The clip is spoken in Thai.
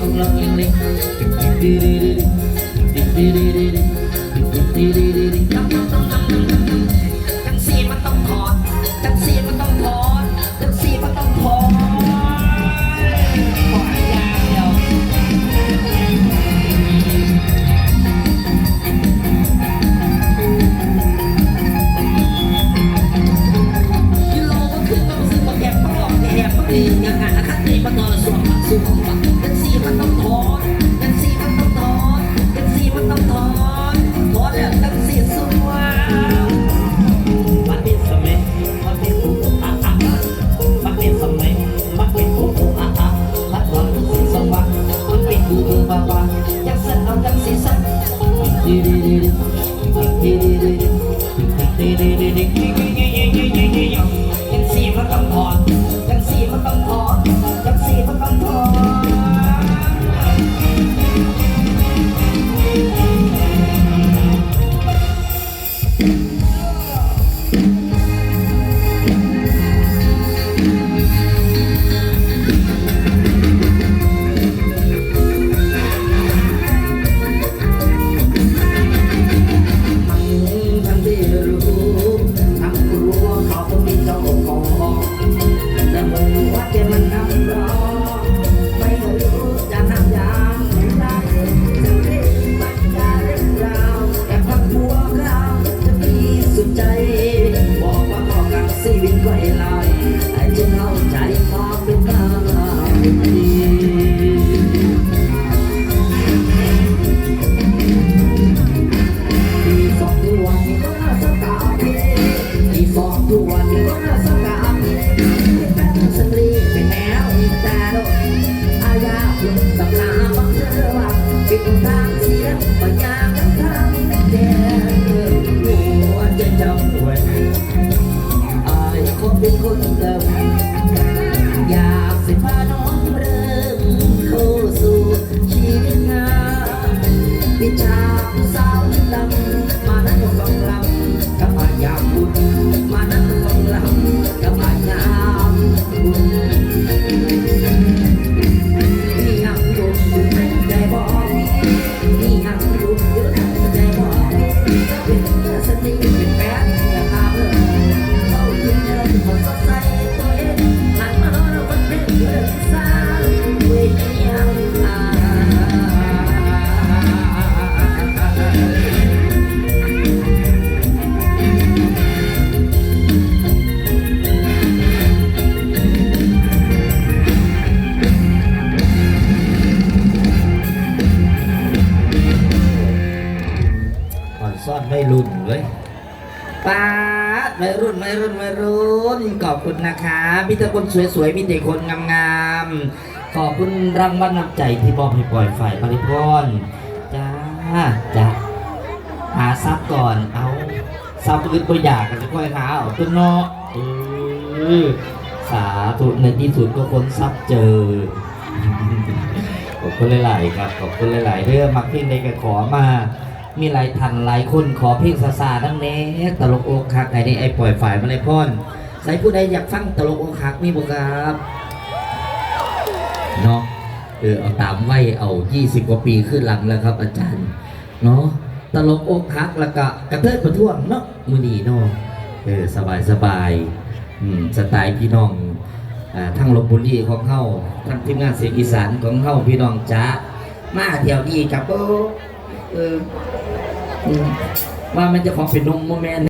ก็ลองเราอย่างเล็ก Thank you. ต่อกันชีวิตไว้ลายให้ฉันเข้าใจความเป็นมาดีมีสองทุกวันก็น่าสังกาเมีสองทุกวันก็น่าสังกาเเป็นแฟนสตรีเป็นแนวแต่โดนอาญาคุณกับนาบังเจอว่าปิดทางเสียปัญญา เป็นคนเดิมอยากสิพาน้องเริ่มเข้าสู่ชีวิตงานพิชาผู้สาวลำ ไม่รุ่นเว้ยป้าวัยรุ่นวัยรุ่นวัยรุ่นขอบคุณนะคะมีแต่คนสวยๆมีแต่คนงามๆขอบคุณรางวัลน้ำใจที่มอบให้ปล่อยฝ่ายปริพรจ้าจ้าหาทรัพย์ก่อนเอาทรัพย์อื่นก็อยากกันจะค่อยหาเอาตัวเนาะเออสาธุในที่สุดก็คนทรัพย์เจอขอบคุณหลายๆครับขอบคุณหลายๆเรื่องมักเพ่ในกขอมา มีหลายทันหลายคนขอเพลงซาซาดังแน่ตลกอกหักไอ้นี่ไอ้ปล่อยฝ่ายมาเลยพ่อนใส่ผู้ใดอยากฟังตลกอกหักมีบุครับเนาะเออเอาตามไว้เอา 20 กว่าปีขึ้นหลังแล้วครับ อาจารย์เนาะตลกอกหักแล้วก็กระเทิดประท้วงเนาะมือนีเนาะเออสบายสบายอืมสไตล์พี่น้องอทั้งลบบุรีของเฮาทั้งทีมงานเสียงอีสานของเฮาพี่น้องจ้ามาเที่ยวดีครับโอ เออว่ามันจะของเป็นนมโมแมน